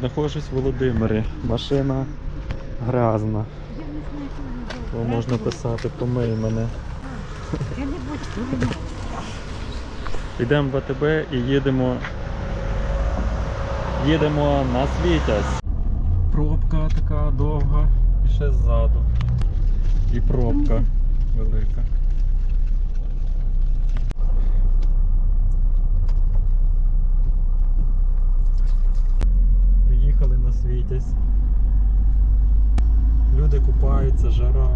Знаходжусь в Володимирі. Машина грязна. Бо можна писати помий мене. Йдемо в АТБ і їдемо. Їдемо на Світязь. Пробка така довга і ще ззаду. І пробка велика. Приїхали. Люди купаються, жара.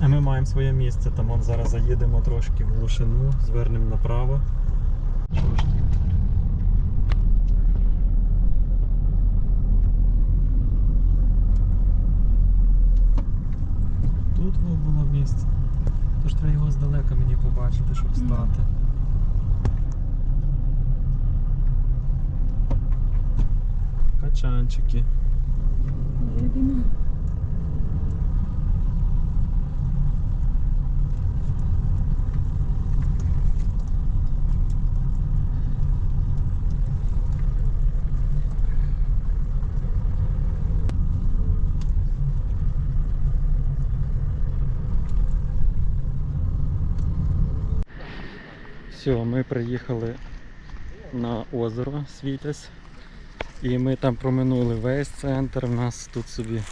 А ми маємо своє місце, там вон зараз заїдемо трошки в глушину, звернемо направо. Що ж тут? Тут було місце. Тож треба його здалека мені побачити, щоб стати. Качанчики. Все, ми приїхали на озеро Світязь. І ми там проминули весь центр. У нас тут собі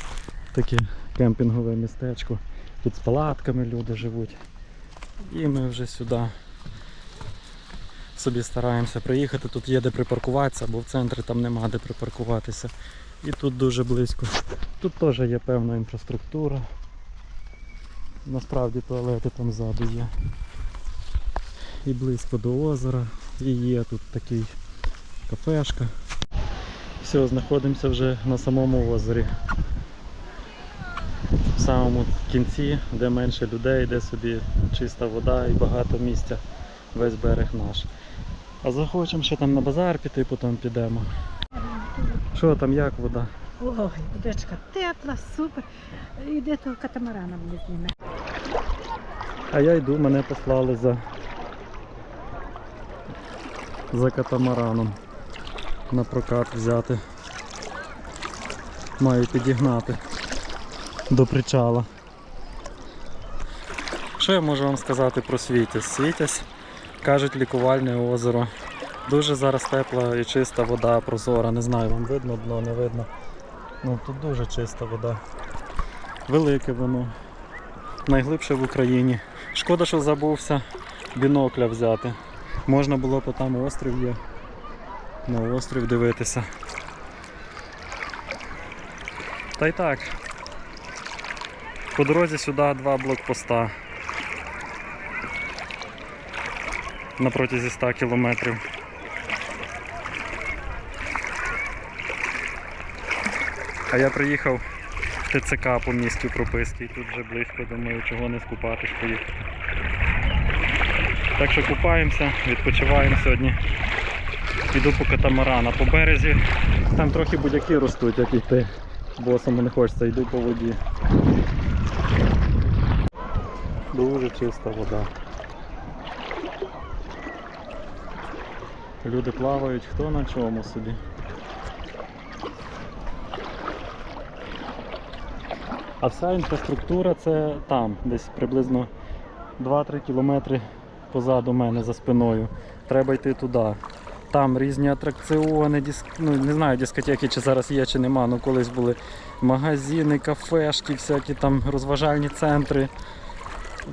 таке кемпінгове містечко. Тут з палатками люди живуть. І ми вже сюди собі стараємося приїхати. Тут є де припаркуватися, бо в центрі там нема де припаркуватися. І тут дуже близько. Тут теж є певна інфраструктура. Насправді туалети там ззаду є. І близько до озера. І є тут такий кафешка. Все, знаходимося вже на самому озері. В самому кінці, де менше людей, де собі чиста вода і багато місця. Весь берег наш. А захочемо ще там на базар піти, потім підемо. Що там, як вода? Ой, водичка тепла, супер. Іде того катамарана мені зніме. А я йду, мене послали за, за катамараном на прокат взяти. Маю підігнати до причала. Що я можу вам сказати про Світязь? Світязь, кажуть, лікувальне озеро. Дуже зараз тепла і чиста вода, прозора. Не знаю, вам видно дно, не видно. Ну тут дуже чиста вода. Велике воно. Найглибше в Україні. Шкода, що забувся бінокля взяти. Можна було б там острів є. На острів дивитися. Та й так. По дорозі сюди два блокпоста. На протязі 100 кілометрів. А я приїхав в ТЦК по місту прописки, тут вже близько, думаю, чого не скупатись поїхати. Так що купаємося, відпочиваємо сьогодні. Іду по катамарана. По березі там трохи будяки ростуть, як йти. Босому не хочеться, йду по воді. Дуже чиста вода. Люди плавають, хто на чому собі. А вся інфраструктура це там, десь приблизно 2-3 кілометри позаду мене за спиною. Треба йти туди. Там різні атракціони, диск... ну, не знаю дискотеки, чи зараз є, чи нема, але колись були магазини, кафешки, всякі там розважальні центри.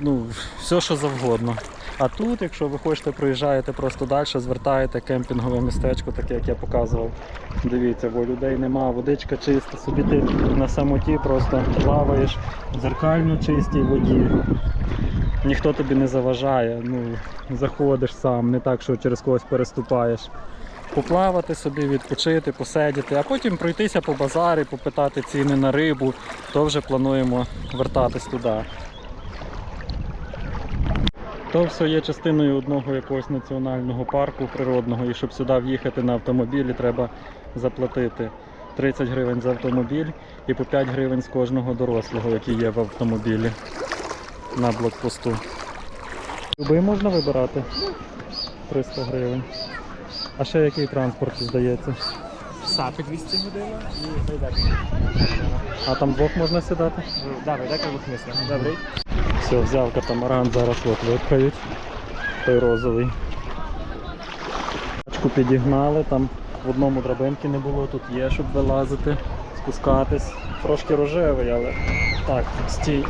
Ну, все що завгодно. А тут, якщо ви хочете, проїжджаєте просто далі, звертаєте кемпінгове містечко, таке як я показував. Дивіться, бо людей нема, водичка чиста, собі ти на самоті просто плаваєш в дзеркально чистій воді. Ніхто тобі не заважає, ну, заходиш сам, не так, що через когось переступаєш. Поплавати собі, відпочити, посидіти, а потім пройтися по базарі, попитати ціни на рибу, то вже плануємо вертатись туди. То все є частиною одного якогось національного парку природного, і щоб сюди в'їхати на автомобілі, треба заплатити 30 гривень за автомобіль і по 5 гривень з кожного дорослого, який є в автомобілі на блокпосту. Любий можна вибирати? 300 гривень. А ще який транспорт здається? Сапи 200 година і гайдак. А там двох можна сідати? Да, гайдак двохмісна. Добрий. Все, взяв катамаран, зараз от випхають. Той розовий. Тачку підігнали, там в одному драбинки не було, тут є, щоб вилазити, спускатись. Трошки рожевий, але так, стій.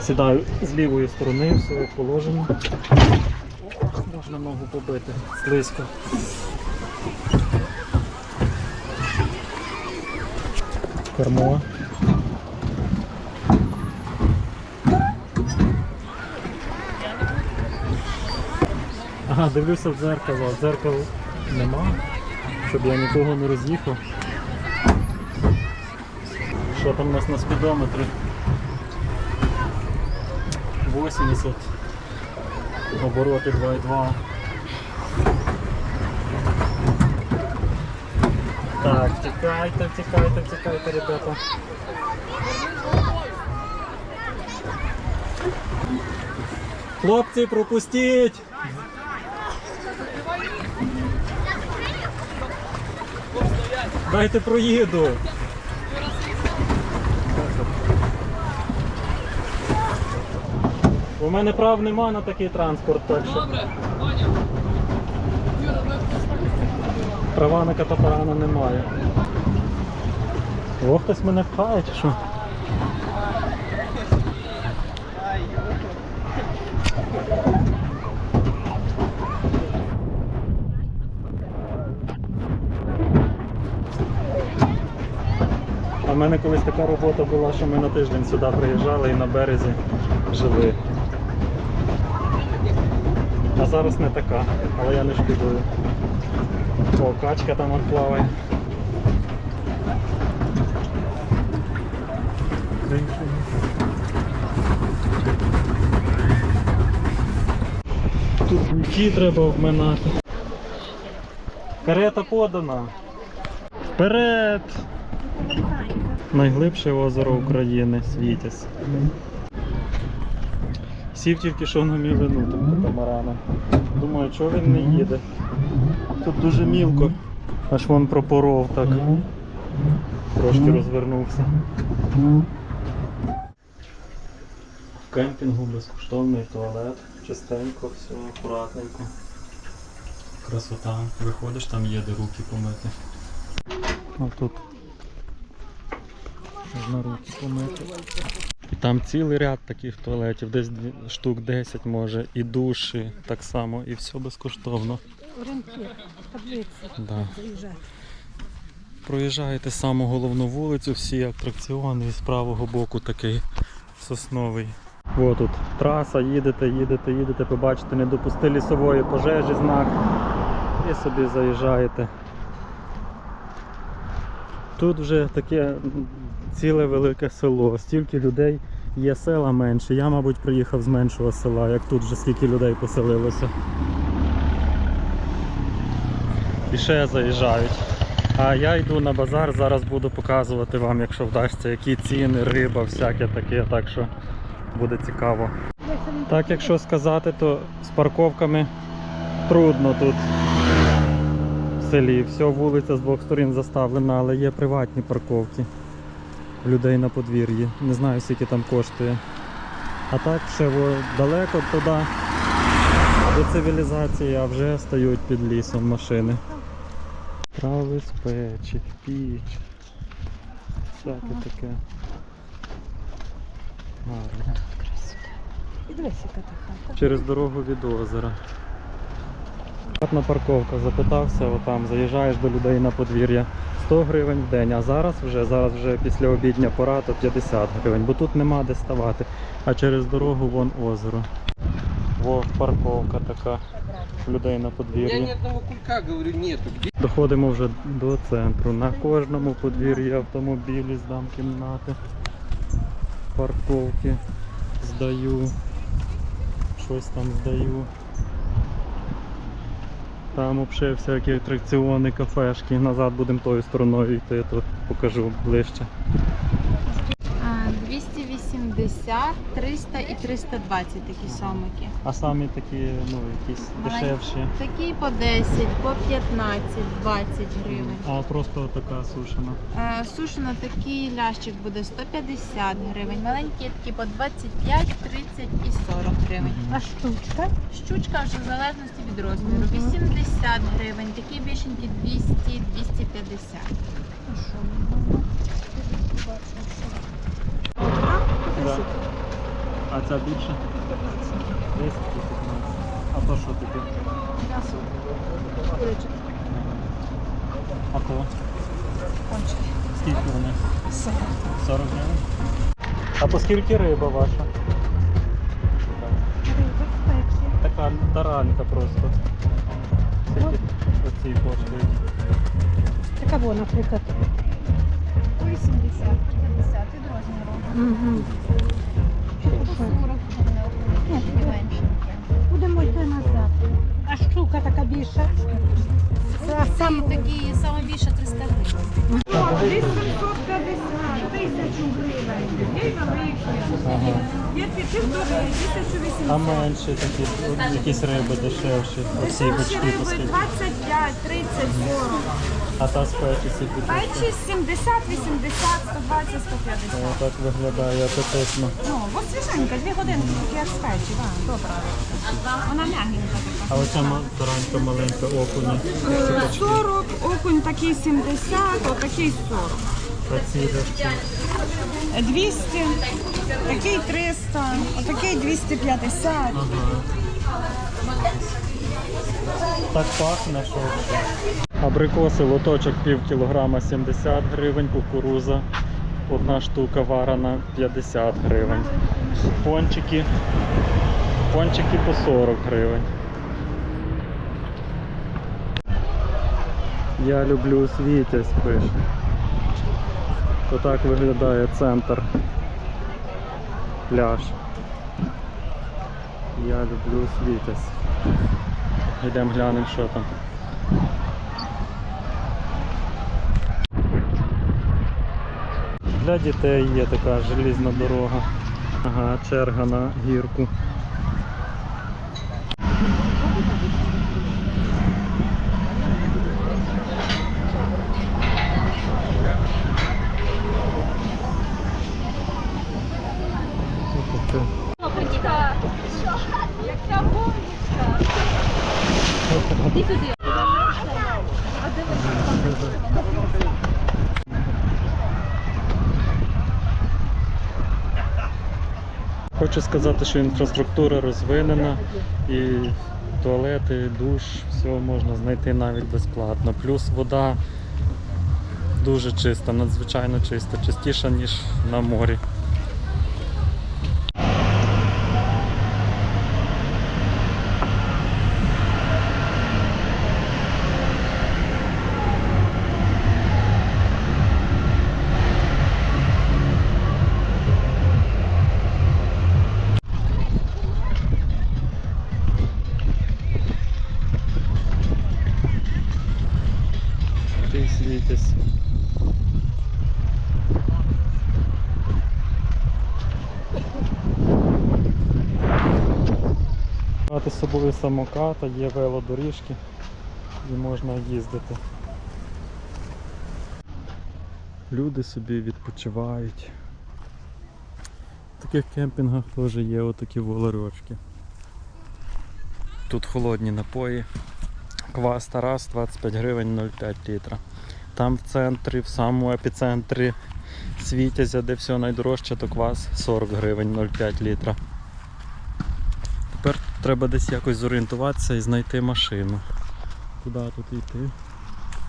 Сідаю з лівої сторони, все як положено. Можна ногу побити, слизько. Кермо. Ага, дивлюся в дзеркало, а дзеркал нема, щоб я нікого не роз'їхав. Що там у нас на спідометрі? 80. Обороти 2,2. Так, втікайте, втікайте, втікайте, ребята. Хлопці, пропустіть! Дайте проїду. У мене прав нема на такий транспорт, так що. Права на катапарана немає. О, хтось мене пхає чи що? В мене колись така робота була, що ми на тиждень сюди приїжджали і на березі жили. Зараз не така, але я не шкодую. О, качка там плаває. Тут ті треба обминати. Карета подана. Вперед! Найглибше озеро України Світязь. Сів тільки що на мілину тим катамараном. Думаю, чого він не їде. Тут дуже мілко. Аж вон пропоров так. Трошки розвернувся. В кемпінгу безкоштовний туалет, чистенько, все акуратненько. Красота. Виходиш, там є де руки помити. А тут можна руки помити. І там цілий ряд таких туалетів, десь штук 10 може, і душі так само, і все безкоштовно. Да. Проїжджаєте саму головну вулицю, всі атракціони і з правого боку такий сосновий. О, тут траса, їдете, їдете, їдете, побачите, не допусти лісової пожежі знак. І собі заїжджаєте. Тут вже таке ціле велике село, стільки людей є села менше. Я, мабуть, приїхав з меншого села, як тут вже скільки людей поселилося. І ще заїжджають. А я йду на базар, зараз буду показувати вам, якщо вдасться, які ціни, риба, всяке таке, так що буде цікаво. Так, якщо сказати, то з парковками трудно тут в селі. Все, вулиця з двох сторін заставлена, але є приватні парковки людей на подвір'ї. Не знаю, скільки там коштує. А так ще далеко туди, до цивілізації, а вже стають під лісом машини. Трави з печі, піч. Всяке Ага. таке. Гарно. Через дорогу від озера. Платна парковка, запитався, отам заїжджаєш до людей на подвір'я. 100 гривень в день, а зараз вже зараз вже після обідня пора, то 50 гривень, бо тут нема де ставати. А через дорогу вон озеро. Во, парковка така. Людей на меня ни подвір'ї. одного кулька, говорю, нету. Доходимо вже до центру. На кожному подвір'ї автомобілі здам кімнати. Парковки здаю. Щось там здаю. Там взагалі всякі атракціони, кафешки. Назад будемо тою стороною йти, то покажу ближче. 280 300 і 320 такі сомики. А самі такі, ну, якісь дешевші. Такі по 10, по 15, 20 гривень. А просто така сушена. Е, Сушено такий лящик буде 150 гривень. Маленькі такі по 25, 30 і 40 гривень. А штучка? Щучка вже в залежності від розміру. 80 гривень, такі більшенькі 200, 250. А. Да. Ця більше? 10 чи 15. А то що таке? М'ясо. А то? Кончики. Скільки вони? Все. 40 гривень. А по скільки риба ваша? таранка просто. Скільки оці коштують? Така вона, наприклад. 80, 50 від розміру. Угу. По 40 і менше. Будемо йти назад. А щука така більша. Це Сам сам такі, саме більше 300 гривень. 850 Тисячу гривень. Є великі. А 1800. менше такі, от якісь риби дешевші. Оці бочки по скільки? 25, 30, 40. А та з скільки коштує? Печі 70, 80, 120, 150. О, так виглядає апетитно. Ну, ось свіженька, дві годинки, як з печі, так, добра. Вона м'ягенька така. А оця ма- таранька маленька окуня. Е, 40, окунь такий 70, отакий 40. Е, 200, такий 300, отакий 250. Ага. Так пахне, що. Абрикоси лоточок пів кілограма 70 гривень, кукуруза. Одна штука варена 50 гривень. Пончики. Пончики по 40 гривень. Я люблю світязь, пише. То так виглядає центр. Пляж. Я люблю світязь. Йдемо глянемо, що там. Для дітей є така желізна дорога. Ага, черга на гірку. Ось таке. Хочу сказати, що інфраструктура розвинена і туалети, душ, все можна знайти навіть безплатно. Плюс вода дуже чиста, надзвичайно чиста, чистіша, ніж на морі. Мати з собою самоката, є велодоріжки і можна їздити. Люди собі відпочивають. В таких кемпінгах теж є отакі волорочки. Тут холодні напої. Квас Тарас 25 гривень 0,5 літра. Там в центрі, в самому епіцентрі Світязя, де все найдорожче, то квас 40 гривень 0,5 літра. Треба десь якось зорієнтуватися і знайти машину. Куди тут йти?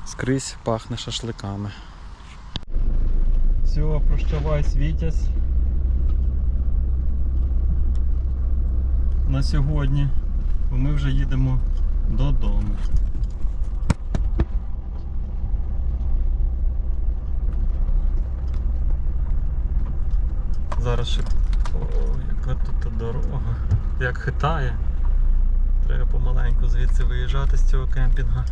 Скрізь пахне шашликами. Все, прощавай, Світязь. На сьогодні. Бо ми вже їдемо додому. Зараз ще. О, яка тут дорога. Як хитає. Треба помаленьку звідси виїжджати з цього кемпінга.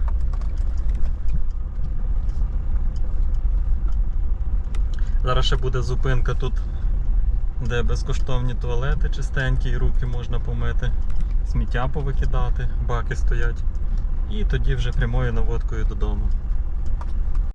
Зараз ще буде зупинка тут де безкоштовні туалети чистенькі, і руки можна помити, сміття повикидати, баки стоять. І тоді вже прямою наводкою додому.